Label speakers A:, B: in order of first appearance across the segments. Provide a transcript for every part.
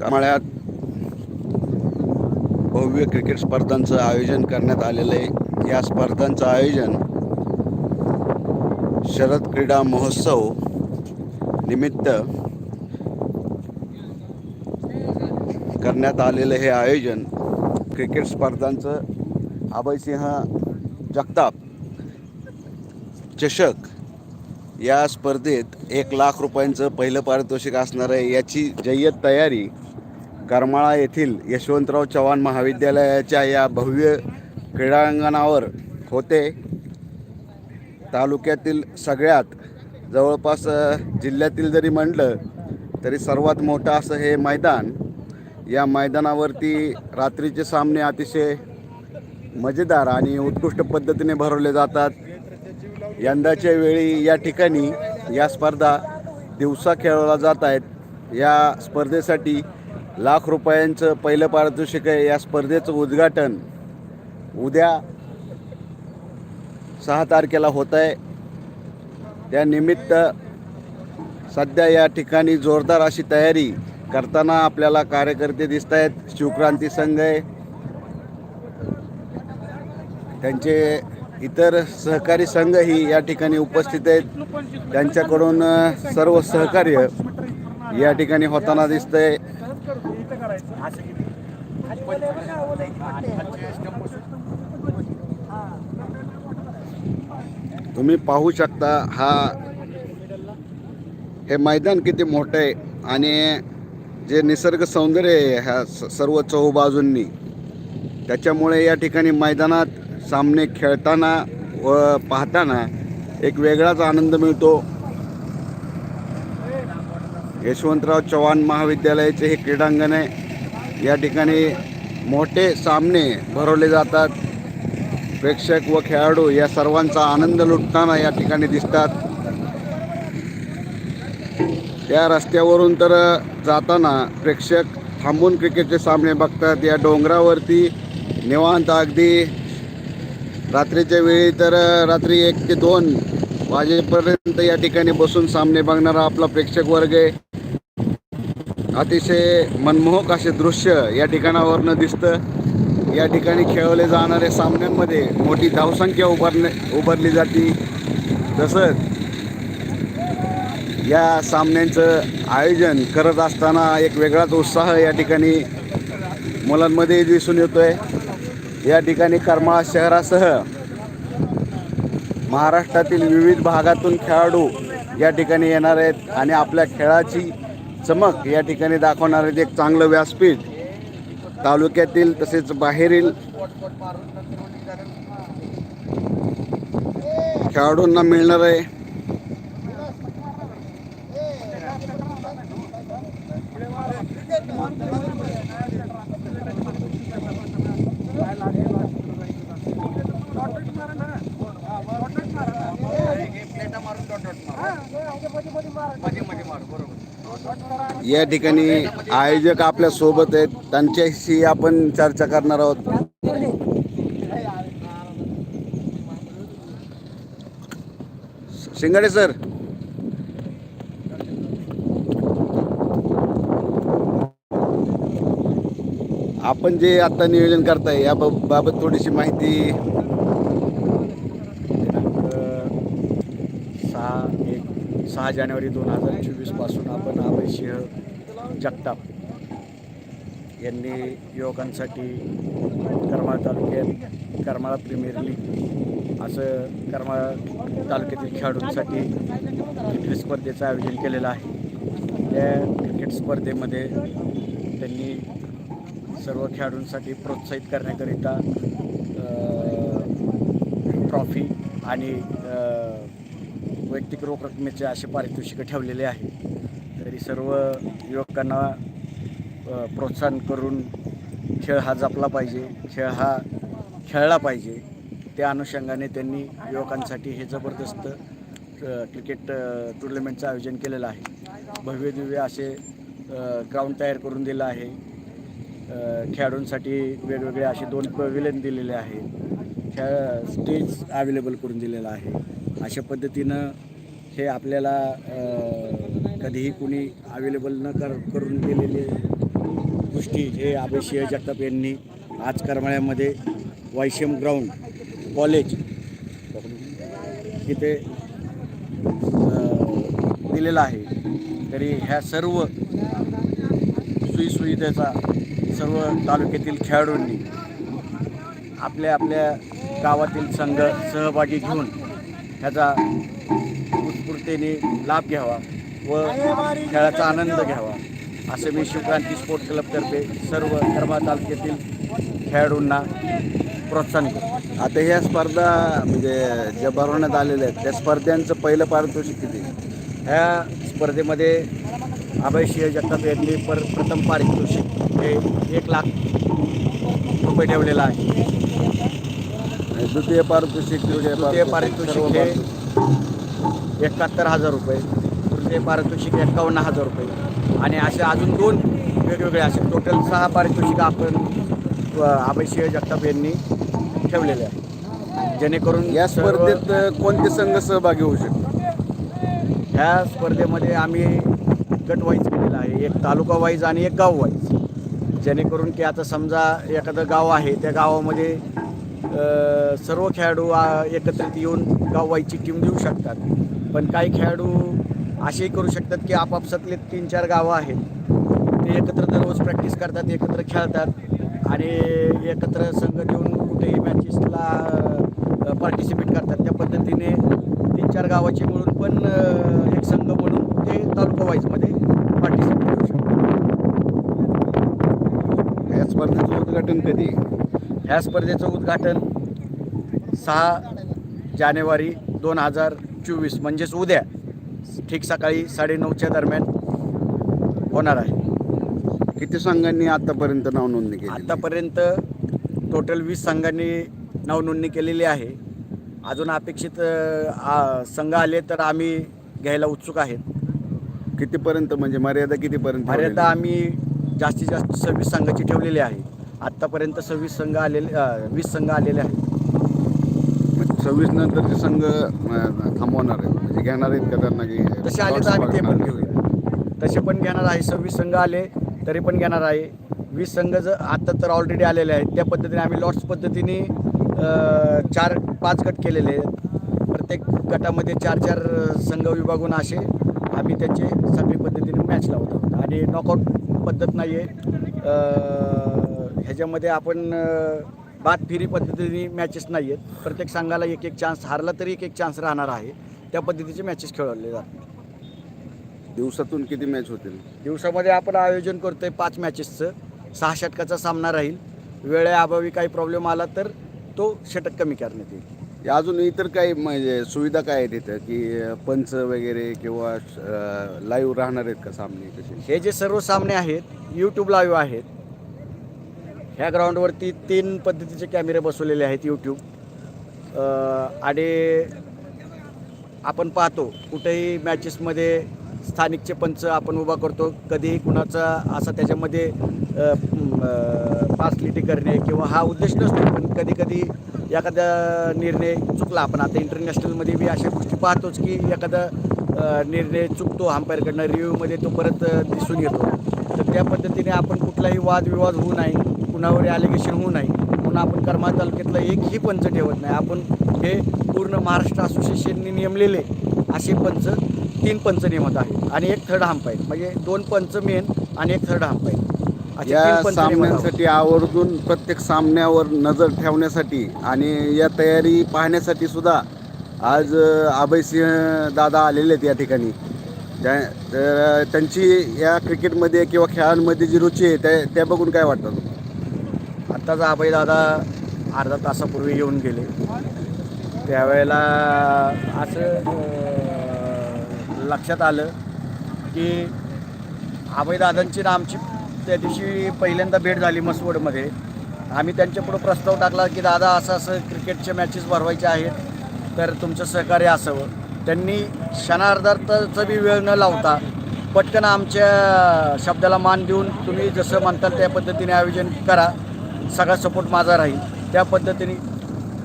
A: करमाळ्यात भव्य क्रिकेट स्पर्धांचं आयोजन करण्यात आलेलं आहे. या स्पर्धांचं आयोजन शरद क्रीडा महोत्सव निमित्त करण्यात आलेलं हे आयोजन क्रिकेट स्पर्धांचं अभयसिंह जगताप चषक या स्पर्धेत एक लाख रुपयांचं पहिलं पारितोषिक असणार आहे. याची जय्यत तयारी करमाळा येथील यशवंतराव चव्हाण महाविद्यालयाच्या या भव्य क्रीडांगणावर होते. तालुक्यातील सगळ्यात जवळपास जिल्ह्यातील जरी म्हटलं तरी सर्वात मोठं असं हे मैदान. या मैदानावरती रात्रीचे सामने अतिशय मजेदार आणि उत्कृष्ट पद्धतीने भरवले जातात. यंदाच्या वेळी या ठिकाणी या स्पर्धा दिवसा खेळवल्या जात आहेत. या स्पर्धेसाठी लाख रुपयांचं पहिलं पारितोषिक आहे. या स्पर्धेचं उद्घाटन उद्या सहा तारखेला होत आहे. त्यानिमित्त सध्या या ठिकाणी जोरदार अशी तयारी करताना आपल्याला कार्यकर्ते दिसत आहेत. शिवक्रांती संघ आहे. त्यांचे इतर सहकारी संघही या ठिकाणी उपस्थित आहेत. त्यांच्याकडून सर्व सहकार्य या ठिकाणी होताना दिसतंय. तुम्ही पाहू शकता हा हे मैदान किती मोठं आहे आणि जे निसर्ग सौंदर्य आहे ह्या स- सर्व चहूबाजूंनी त्याच्यामुळे या ठिकाणी मैदानात सामने खेळताना व पाहताना एक वेगळाच आनंद मिळतो. यशवंतराव चव्हाण महाविद्यालयाचे हे क्रीडांगण आहे. या ठिकाणी मोठे सामने भरवले जातात. प्रेक्षक व खेळाडू या सर्वांचा आनंद लुटताना या ठिकाणी दिसतात. या रस्त्यावरून तर जाताना प्रेक्षक थांबून क्रिकेटचे सामने बघतात. या डोंगरावरती निवांत अगदी रात्रीच्या वेळी तर रात्री एक ते दोन वाजेपर्यंत या ठिकाणी बसून सामने बघणारा आपला प्रेक्षक वर्ग आहे. अतिशय मनमोहक असे दृश्य या ठिकाणावरनं दिसतं. या ठिकाणी खेळवले जाणाऱ्या सामन्यांमध्ये मोठी धावसंख्या उभारणे उभारली जाते. तसंच या सामन्यांचं आयोजन करत असताना एक वेगळाच उत्साह या ठिकाणी मुलांमध्ये दिसून येतोय. या ठिकाणी करमाळा शहरासह महाराष्ट्रातील विविध भागातून खेळाडू या ठिकाणी येणार आहेत आणि आपल्या खेळाची चमक या ठिकाणी दाखवणार एक चांगलं व्यासपीठ तालुक्यातील तसेच बाहेरील खेळाडूंना मिळणार आहे. या ठिकाणी आयोजक आपल्यासोबत आहेत. त्यांच्याशी आपण चर्चा करणार आहोत. शिंगाडे सर. आपण जे आता नियोजन करताय या बाब- बाबत थोडीशी माहिती
B: सहा एक सहा जानेवारी दोन हजार चोवीसपासून आपण अभय सिंह जगताप यांनी युवकांसाठी करमाळा तालुक्यात करमाळा प्रीमियर लीग असं करमाळा तालुक्यातील खेळाडूंसाठी क्रिकेट स्पर्धेचं आयोजन केलेलं आहे. त्या क्रिकेट स्पर्धेमध्ये त्यांनी सर्व खेळाडूंसाठी प्रोत्साहित करण्याकरिता ट्रॉफी आणि वैयक्तिक रोख रकमेचे असे पारितोषिकं ठेवलेले आहे. सर्व युवकांना प्रोत्साहन करून खेळ हा जपला पाहिजे खेळ हा खेळला पाहिजे. त्या अनुषंगाने त्यांनी युवकांसाठी हे जबरदस्त क्रिकेट टुर्नामेंटचं आयोजन केलेलं आहे. भव्य दिव्य असे ग्राउंड तयार करून दिलं आहे. खेळाडूंसाठी वेगवेगळे असे दोन पविलन दिलेले आहे. खेळ स्टेज अवेलेबल करून दिलेलं आहे. अशा पद्धतीनं हे आपल्याला कधीही कुणी अवेलेबल न कर करून दिलेले गोष्टी हे अभय जगताप यांनी आज करमाळ्यामध्ये वायशेम ग्राउंड कॉलेज तिथे दिलेलं दिलेला आहे. तरी ह्या सर्व सुईसुविधेचा सर्व तालुक्यातील खेळाडूंनी आपल्या आपल्या गावातील संघ सहभागी घेऊन ह्याचा उत्स्फूर्तेने लाभ घ्यावा. व खेळाचा आनंद घ्यावा. असे मी शिवक्रांती स्पोर्ट क्लबतर्फे सर्व कर्मा तालुक्यातील खेळाडूंना प्रोत्साहन करतो.
A: आता ह्या स्पर्धा म्हणजे ज्या भरवण्यात आलेल्या आहेत त्या स्पर्धांचं पहिलं पारितोषिक किती?
B: ह्या स्पर्धेमध्ये अभय सिंह जगताप यांनी पर प्रथम पारितोषिक हे एक लाख रुपये ठेवलेलं आहे.
A: द्वितीय पारितोषिक सर्व
B: पारितोषिक हे एकाहत्तर हजार रुपये. तृतीय पारितोषिक एकावन्न हजार रुपये. आणि असे अजून दोन वेगवेगळे असे टोटल सहा पारितोषिक आपण अभयसिंह जगताप यांनी ठेवलेले आहे जेणेकरून
A: या स्पर्धेत कोणते संघ सहभागी होऊ शकतो
B: ह्या स्पर्धेमध्ये आम्ही गट वाईज केलेला आहे. एक तालुका वाईज आणि एक गाव वाईज जेणेकरून की आता समजा एखादं गाव आहे त्या गावामध्ये सर्व खेळाडू एकत्रित येऊन गाव वाईजची टीम देऊ शकतात. पण काही खेळाडू असेही करू शकतात की आपापसातले तीन चार गावं आहेत. ते एकत्र दररोज प्रॅक्टिस करतात एकत्र खेळतात आणि एकत्र संघ देऊन कुठेही मॅचेसला पार्टिसिपेट करतात. त्या पद्धतीने तीन चार गावाचे मिळून पण एक संघ म्हणून ते तालुका वाईजमध्ये पार्टिसिपेट करू शकतात.
A: या स्पर्धेचं उद्घाटन कधी?
B: ह्या स्पर्धेचं उद्घाटन सहा जानेवारी दोन हजार चोवीस म्हणजेच उद्या. ठीक सकाळी साडेनऊच्या दरम्यान होणार आहे.
A: किती संघांनी आतापर्यंत नाव नोंदणी केली
B: आत्तापर्यंत टोटल वीस संघांनी नावनोंदणी केलेली आहे. अजून अपेक्षित आ, संघ आले तर आम्ही घ्यायला उत्सुक आहेत.
A: कितीपर्यंत म्हणजे मर्यादा कितीपर्यंत
B: मर्यादा आम्ही जास्तीत जास्त सव्वीस संघाची ठेवलेली आहे. आत्तापर्यंत सव्वीस संघ आलेले अ, वीस संघ आलेले आहेत.
A: सव्वीस नंतरचे संघ अ, थांबवणार आहेत. म्हणजे घेणार आहेत का त्यांना की
B: तसे आले तर आम्ही ते पण? घेऊया. तसे पण घेणार आहे. सव्वीस संघ आले तरी पण घेणार आहे. वीस संघ जर आता तर ऑलरेडी आलेले आहेत. त्या पद्धतीने आम्ही लॉट्स पद्धतीने चार पाच गट केलेले आहेत. प्रत्येक गटामध्ये चार चार संघ विभागून असे आम्ही त्याचे सगळी पद्धतीने मॅच लावत. आणि नॉकआउट पद्धत नाही आहे ह्याच्यामध्ये आपण बाद फिरी पद्धतीने मॅचेस नाही आहेत प्रत्येक संघाला एक एक चान्स हारला तरी एक एक चान्स राहणार आहे. त्या पद्धतीचे मॅचेस खेळवले जातात.
A: दिवसातून किती मॅच होतील?
B: दिवसामध्ये आपण आयोजन करतोय पाच मॅचेसचं सहा षटकाचा सामना राहील. वेळेअभावी काही प्रॉब्लेम आला तर तो षटक कमी करण्यात येईल.
A: या अजून इतर काही म्हणजे सुविधा काय आहेत इथं? की पंच वगैरे किंवा लाईव्ह राहणार आहेत का सामने कसे?
B: हे जे सर्व सामने आहेत यूट्यूब लाईव्ह आहेत. ह्या ग्राउंडवरती तीन पद्धतीचे कॅमेरे बसवलेले आहेत यूट्यूब आणि आपण पाहतो कुठेही मॅचेसमध्ये स्थानिकचे पंच आपण उभा करतो कधीही कुणाचा असा त्याच्यामध्ये अ, पासलिटी करणे किंवा हा उद्देश नसतो पण कधी कधी एखादा निर्णय चुकला. आपण आता इंटरनॅशनलमध्ये बी अशा गोष्टी पाहतोच की एखादा निर्णय चुकतो अंपायरकडनं रिव्ह्यूमध्ये तो परत दिसून येतो. तर त्या पद्धतीने आपण कुठलाही वादविवाद होऊ नये कुणावर ॲलिगेशन होऊ नये म्हणून आपण करमाळ तालुक्यातला एकही पंच ठेवत नाही. आपण हे पूर्ण महाराष्ट्र असोसिएशनने नेमलेले असे पंच तीन पंच नेमत आहेत. आणि एक थर्ड हंपायर म्हणजे दोन पंच मेन आणि एक थर्ड हंपायर
A: या. सामन्यांसाठी आवर्जून प्रत्येक सामन्यावर नजर ठेवण्यासाठी आणि या तयारी पाहण्यासाठी सुद्धा आज अ, अभयसिंह दादा आलेले आहेत या ठिकाणी. त्या तर त्यांची या क्रिकेटमध्ये किंवा खेळांमध्ये जी रुची आहे त्या त्या बघून काय वाटतं?
B: आत्ताच अभय दादा अर्धा तासापूर्वी येऊन गेले. त्यावेळेला असं लक्षात आलं की अभयदादांची ना आमची त्या दिवशी पहिल्यांदा भेट झाली मसवडमध्ये. आम्ही त्यांच्यापुढं प्रस्ताव टाकला की दादा असं असं क्रिकेटच्या मॅचेस भरवायच्या आहेत तर तुमचं सहकार्य असावं. त्यांनी क्षणार्धार्थाचा बी वेळ न लावता पटकन आमच्या शब्दाला मान देऊन तुम्ही जसं म्हणताल त्या पद्धतीने आयोजन करा. सगळा सपोर्ट माझा राहील. त्या पद्धतीने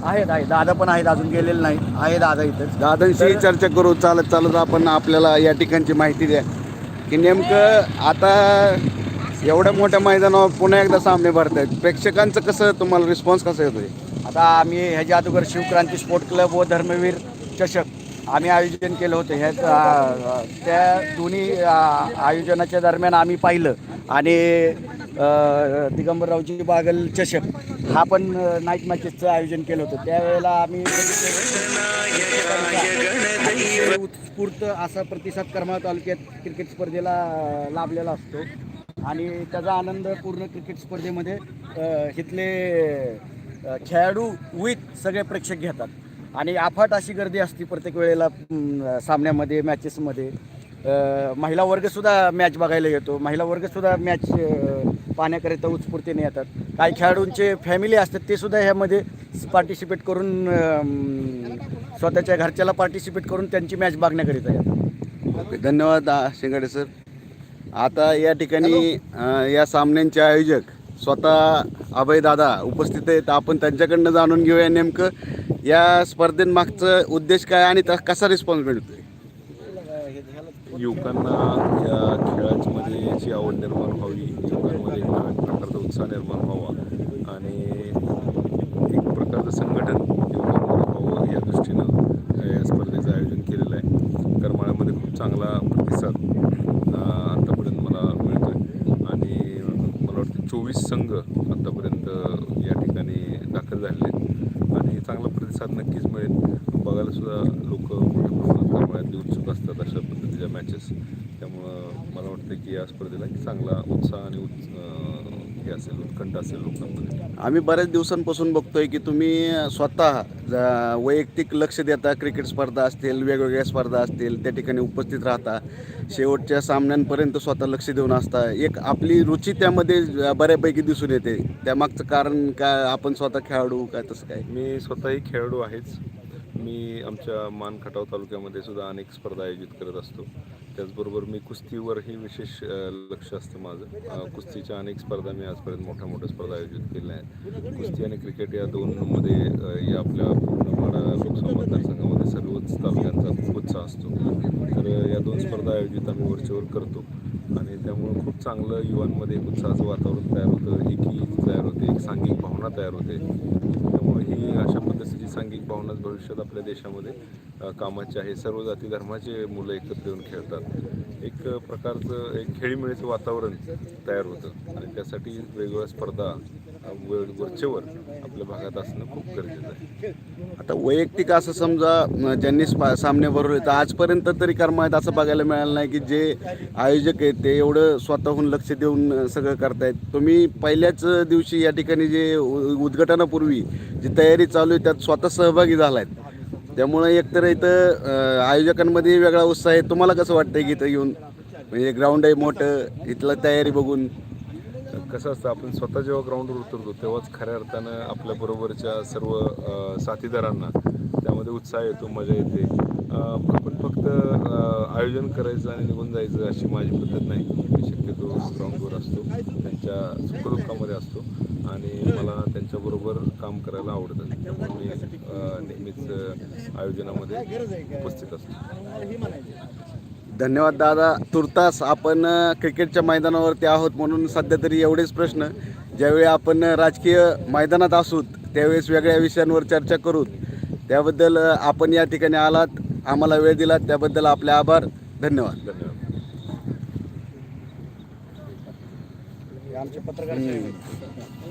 B: आहेत आहे दादा पण आहेत अजून गेलेले नाही आहे दादा इथंच.
A: दादांशी
B: तर-
A: चर्चा करू चालत चालत आपण आपल्याला या ठिकाणची माहिती द्या. की नेमकं आता एवढ्या मोठ्या मैदानावर पुन्हा एकदा सामने भरत आहेत प्रेक्षकांचं कसं तुम्हाला रिस्पॉन्स कसा येतोय?
B: आता आम्ही ह्याच्या अगोदर शिवक्रांती स्पोर्ट क्लब व धर्मवीर चषक आम्ही आयोजन केलं होतं. ह्या त्या दोन्ही आयोजनाच्या दरम्यान आम्ही पाहिलं. आणि दिगंबररावजी बागल चषक हा पण नाईट मॅचेसचं आयोजन केलं होतं. त्यावेळेला आम्ही उत्स्फूर्त असा प्रतिसाद करमाळा तालुक्यात क्रिकेट स्पर्धेला लाभलेला असतो. आणि त्याचा आनंद पूर्ण क्रिकेट स्पर्धेमध्ये इथले खेळाडू विथ सगळे प्रेक्षक घेतात. आणि अफाट अशी गर्दी असते प्रत्येक वेळेला सामन्यामध्ये मॅचेसमध्ये महिला वर्गसुद्धा मॅच बघायला येतो. महिला वर्गसुद्धा मॅच पाहण्याकरिता उत्स्फूर्तीने येतात. काही खेळाडूंचे फॅमिली असतात ते सुद्धा ह्यामध्ये पार्टिसिपेट करून स्वतःच्या घरच्याला पार्टिसिपेट करून त्यांची मॅच बघण्याकरिता येतात.
A: ओके धन्यवाद शिंगाडे सर आता या ठिकाणी या सामन्यांचे आयोजक स्वतः अभयदादा उपस्थित आहेत. आपण त्यांच्याकडनं जाणून घेऊया नेमकं या स्पर्धेमागचं उद्देश काय आणि त्या कसा रिस्पॉन्स मिळतोय?
C: युवकांना या खेळांमध्ये याची आवड निर्माण व्हावी युवकांमध्ये एक प्रकारचा उत्साह निर्माण व्हावा आणि एक प्रकारचं संघटन युवकांमध्ये व्हावं या दृष्टीनं अ, या स्पर्धेचं आयोजन केलेलं आहे करमाळ्यामध्ये खूप चांगला प्रतिसाद अ, आत्तापर्यंत मला मिळतो आहे आणि मला वाटतं चोवीस संघ आत्तापर्यंत या ठिकाणी दाखल झालेले आहेत आणि चांगला प्रतिसाद नक्कीच मिळेल. बघायला सुद्धा लोक मोठ्या प्रमाणात करमाळ्यातले उत्सुक असतात अशा पद्धतीच्या मॅचेस त्यामुळं मला वाटतं की या स्पर्धेला एक चांगला उत्साह आणि उत्स अं, हे असेल उत्कंठ असेल लोकांमध्ये
A: आम्ही बऱ्याच दिवसांपासून बघतोय की तुम्ही स्वतः ज- वैयक्तिक लक्ष देता क्रिकेट स्पर्धा असतील वेगवेगळ्या स्पर्धा असतील त्या ठिकाणी उपस्थित राहता शेवटच्या सामन्यांपर्यंत स्वतः लक्ष देऊन असता. एक आपली रुची त्यामध्ये ज- बऱ्यापैकी दिसून येते. त्यामागचं कारण काय आपण स्वतः खेळाडू काय तसं काय?
C: मी स्वतःही खेळाडू आहेच. मी आमच्या मान खटाव तालुक्यामध्ये सुद्धा अनेक स्पर्धा आयोजित करत असतो. त्याचबरोबर मी कुस्तीवरही विशेष लक्ष असतं माझं. कुस्तीच्या अनेक स्पर्धा मी आजपर्यंत मोठ्या मोठ्या स्पर्धा आयोजित केल्या आहेत. कुस्ती आणि क्रिकेट या दोनमध्ये या आपल्या पूर्ण लोकसभा मतदारसंघामध्ये सर्वच तालुक्यांचा खूप उत्साह असतो. तर या दोन स्पर्धा आयोजित आम्ही वरचेवर करतो. आणि त्यामुळं खूप चांगलं युवांमध्ये एक उत्साहाचं वातावरण तयार होतं. एकी तयार होते एक सांघिक भावना तयार होते. ही अशा पद्धतीची सांघिक भावनाच भविष्यात आपल्या देशामध्ये कामाची आहे. सर्व जाती धर्माचे मुलं एकत्र येऊन खेळतात. एक प्रकारचं एक खेळीमेळीचं वातावरण तयार होतं. आणि त्यासाठी वेगवेगळ्या स्पर्धा वर- वरचेवर आपल्या भागात असणं खूप गरजेचं आहे.
A: आता वैयक्तिक असं समजा ज्यांनी स्पा सामने भरवले तर आजपर्यंत तरी कर्मात असं बघायला मिळालं नाही की जे आयोजक आहेत ते एवढं स्वतःहून लक्ष देऊन सगळं करतायत. तुम्ही पहिल्याच दिवशी या ठिकाणी जे उ- उद्घाटनापूर्वी जी तयारी चालू आहे त्यात स्वतः सहभागी झालायत. त्यामुळे एकतर इथं आयोजकांमध्ये वेगळा उत्साह आहे. तुम्हाला कसं वाटतंय की इथं येऊन? म्हणजे ग्राउंड आहे मोठं इथलं तयारी बघून.
C: कसं असतं आपण स्वतः जेव्हा ग्राउंडवर उतरतो तेव्हाच खऱ्या अर्थानं आपल्या बरोबरच्या सर्व साथीदारांना त्यामध्ये उत्साह येतो मजा येते. आपण फक्त आयोजन करायचं आणि निघून जायचं अशी माझी पद्धत नाही. मी शक्यतो ग्राउंडवर असतो त्यांच्या सुखदुःखामध्ये असतो आणि मला त्यांच्याबरोबर काम करायला आवडतं. त्यामुळे मी नेहमीच आयोजनामध्ये उपस्थित असतो.
A: धन्यवाद दादा. तुर्तास आपण क्रिकेटच्या मैदानावरती आहोत म्हणून सध्या तरी एवढेच प्रश्न. ज्यावेळी आपण राजकीय मैदानात असू त्यावेळेस वेगळ्या विषयांवर चर्चा करू. त्याबद्दल आपण या ठिकाणी आलात आम्हाला वेळ दिलात त्याबद्दल आपले आभार. धन्यवाद.
C: धन्यवाद.
B: आमचे पत्रकार.